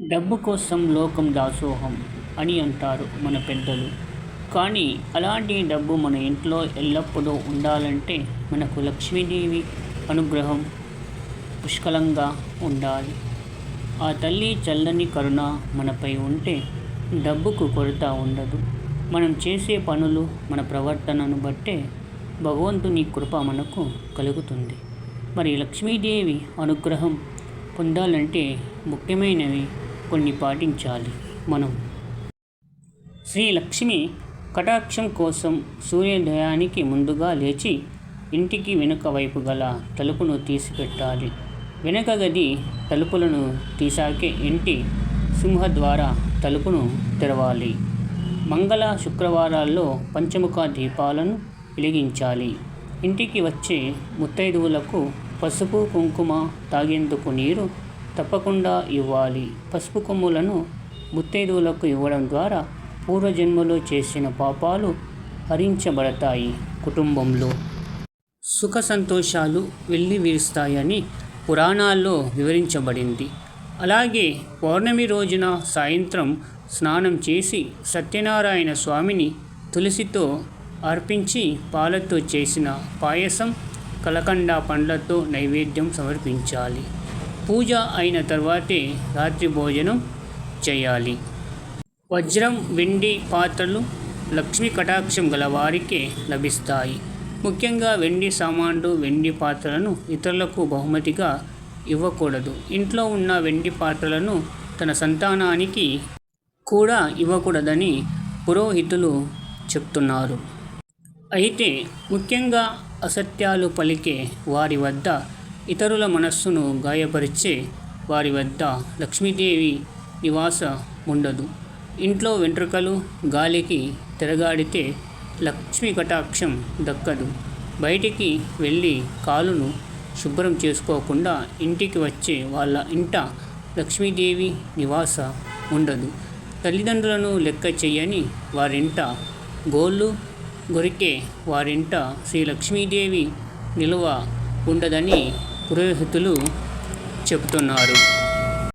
డబ్బు కోసం లోకం దాసోహం అని అంటారు మన పెద్దలు. కానీ అలాంటి డబ్బు మన ఇంట్లో ఎల్లప్పుడూ ఉండాలంటే మనకు లక్ష్మీదేవి అనుగ్రహం పుష్కలంగా ఉండాలి. ఆ తల్లి చల్లని కరుణ మనపై ఉంటే డబ్బుకు కొరత ఉండదు. మనం చేసే పనులు మన ప్రవర్తనను బట్టే భగవంతుని కృప మనకు కలుగుతుంది. మరి లక్ష్మీదేవి అనుగ్రహం పొందాలంటే ముఖ్యమైనవి కొన్ని పాటించాలి. మనం శ్రీ లక్ష్మి కటాక్షం కోసం సూర్యోదయానికి ముందుగా లేచి ఇంటికి వెనుక వైపు గల తలుపును తీసిపెట్టాలి. వెనుక గది తలుపులను తీసాకే ఇంటి సింహద్వార తలుపును తెరవాలి. మంగళ శుక్రవారాల్లో పంచముఖ దీపాలను వెలిగించాలి. ఇంటికి వచ్చే ముత్తైదువులకు పసుపు కుంకుమ తాగేందుకు నీరు తప్పకుండా ఇవ్వాలి. పసుపు కొమ్ములను ముత్తైదువులకు ఇవ్వడం ద్వారా పూర్వజన్మలో చేసిన పాపాలు హరించబడతాయి కుటుంబంలో. సుఖ సంతోషాలు వెళ్ళి వీరుస్తాయని పురాణాల్లో వివరించబడింది. అలాగే పౌర్ణమి రోజున సాయంత్రం స్నానం చేసి సత్యనారాయణ స్వామిని తులసితో అర్పించి పాలతో చేసిన పాయసం కలకండ పండ్లతో నైవేద్యం సమర్పించాలి. పూజ అయిన తర్వాతే రాత్రి భోజనం చేయాలి. వజ్రం వెండి పాత్రలు లక్ష్మీ కటాక్షం గల వారికే లభిస్తాయి. ముఖ్యంగా వెండి సామాన్లు వెండి పాత్రలను ఇతరులకు బహుమతిగా ఇవ్వకూడదు. ఇంట్లో ఉన్న వెండి పాత్రలను తన సంతానానికి కూడా ఇవ్వకూడదని పురోహితులు చెప్తున్నారు. అయితే ముఖ్యంగా అసత్యాలు పలికే వారి వద్ద ఇతరుల మనస్సును గాయపరిచే వారి వద్ద లక్ష్మీదేవి నివాస ఉండదు. ఇంట్లో వెంట్రుకలు గాలికి తిరగాడితే లక్ష్మీ కటాక్షం దక్కదు. బయటికి వెళ్ళి కాలును శుభ్రం చేసుకోకుండా ఇంటికి వచ్చే వాళ్ళ ఇంట లక్ష్మీదేవి నివాస ఉండదు. తల్లిదండ్రులను లెక్క చేయని వారింట గోళ్ళు గొరికే వారింట శ్రీ లక్ష్మీదేవి నిలువ ఉండదని పురోహితులు చెబుతున్నారు.